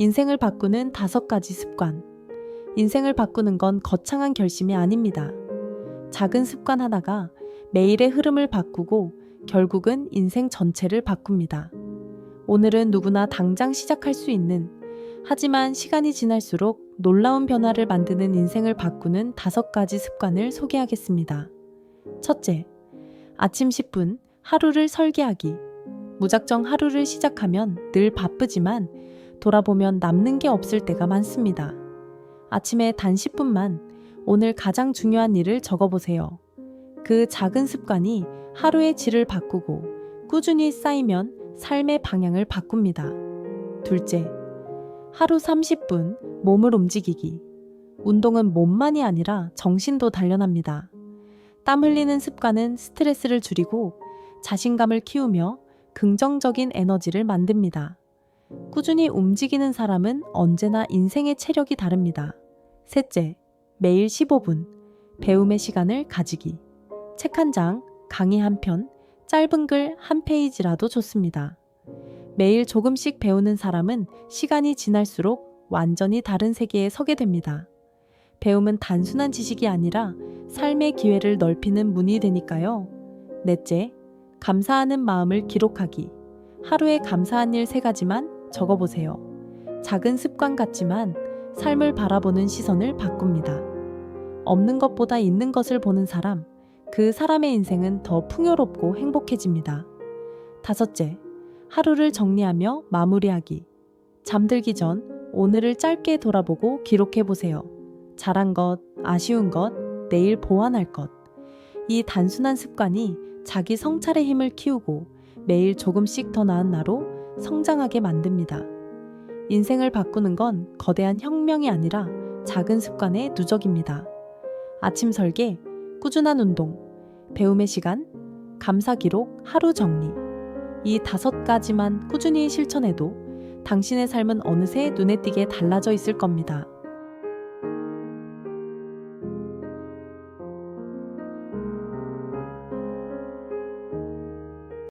인생을 바꾸는 다섯 가지 습관. 인생을 바꾸는 건 거창한 결심이 아닙니다. 작은 습관 하나가 매일의 흐름을 바꾸고 결국은 인생 전체를 바꿉니다. 오늘은 누구나 당장 시작할 수 있는 하지만 시간이 지날수록 놀라운 변화를 만드는 인생을 바꾸는 다섯 가지 습관을 소개하겠습니다. 첫째, 아침 10분 하루를 설계하기. 무작정 하루를 시작하면 늘 바쁘지만 돌아보면 남는 게 없을 때가 많습니다. 아침에 단 10분만 오늘 가장 중요한 일을 적어보세요. 그 작은 습관이 하루의 질을 바꾸고 꾸준히 쌓이면 삶의 방향을 바꿉니다. 둘째, 하루 30분 몸을 움직이기. 운동은 몸만이 아니라 정신도 단련합니다. 땀 흘리는 습관은 스트레스를 줄이고 자신감을 키우며 긍정적인 에너지를 만듭니다. 꾸준히 움직이는 사람은 언제나 인생의 체력이 다릅니다. 셋째, 매일 15분 배움의 시간을 가지기. 책 한 장, 강의 한 편, 짧은 글 한 페이지라도 좋습니다. 매일 조금씩 배우는 사람은 시간이 지날수록 완전히 다른 세계에 서게 됩니다. 배움은 단순한 지식이 아니라 삶의 기회를 넓히는 문이 되니까요. 넷째, 감사하는 마음을 기록하기. 하루에 감사한 일세 가지만 적어보세요. 작은 습관 같지만 삶을 바라보는 시선을 바꿉니다. 없는 것보다 있는 것을 보는 사람, 그 사람의 인생은 더 풍요롭고 행복해집니다. 다섯째, 하루를 정리하며 마무리하기. 잠들기 전 오늘을 짧게 돌아보고 기록해 보세요. 잘한 것, 아쉬운 것, 내일 보완할 것. 이 단순한 습관이 자기 성찰의 힘을 키우고 매일 조금씩 더 나은 나로 성장하게 만듭니다. 인생을 바꾸는 건 거대한 혁명이 아니라 작은 습관의 누적입니다. 아침 설계, 꾸준한 운동, 배움의 시간, 감사 기록, 하루 정리. 이 다섯 가지만 꾸준히 실천해도 당신의 삶은 어느새 눈에 띄게 달라져 있을 겁니다.